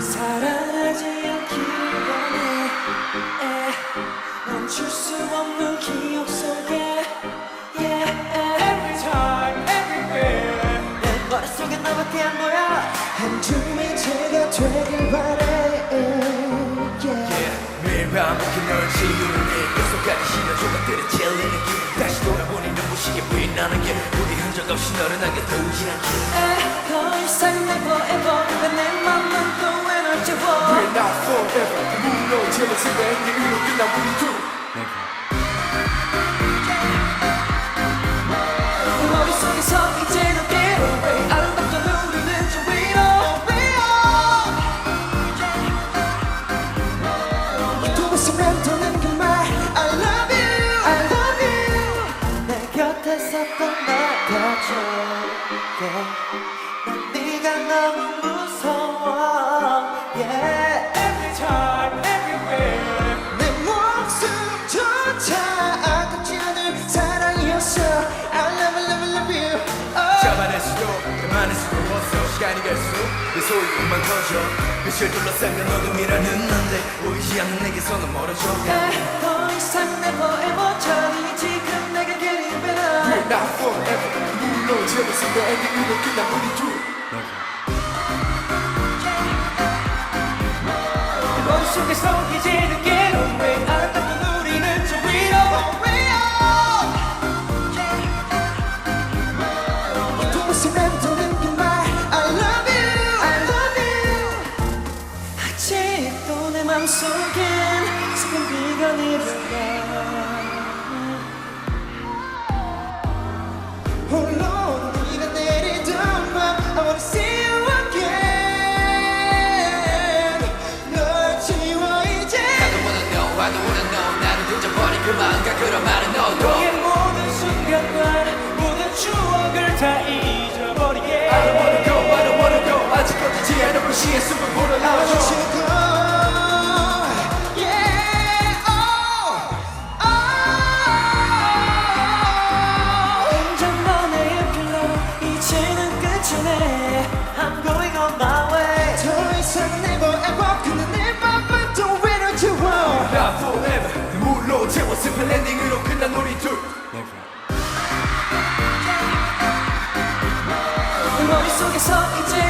사랑하지 않길 원해. 멈출 수 없는 기억 속에. Yeah, Every time, everywhere. 내 머릿속에 너밖에 안 보여. 한 줌이 제가 되길 바래. Yeah. Yeah. 매일 밤에 널 지우는 내 뼛속까지 시려 조각들이 젤리는 기 다시 돌아보니 눈부시게 빛나는 게 우리 흔적 없이 너를 남겨 두지 않길 더 이상 never ever 내 We're not forever. 물론 제멋을 엔딩으로 끝난 우리 둘 you. 내 곁에서 떠나가줄게 시간이 갈수록 내 소리만 커져. 빛을 둘러싸면 어둠이라는 난데 보이지 않는 내게서는 멀어져. 더 이상 never ever 저리 지금 내게 getting better We're not forever. 물론 제멋을 엔딩으로 끝난 우리 둘 속엔 지금 비가 내려가. 홀로 네가 내리던 밤 I wanna see you again. 널 지워 이제. I don't wanna know I don't wanna know. 나를 잊어버린 그 마음과 그런 말은 너도. 너의 모든 순간과 모든 추억을 다 잊어버리게. I don't wanna go I don't wanna go. 아직 꺼지지 않은 불씨의 숨을 불어 넣어 제멋을 엔딩으로 끝난 우리 둘. 머릿속에서 이제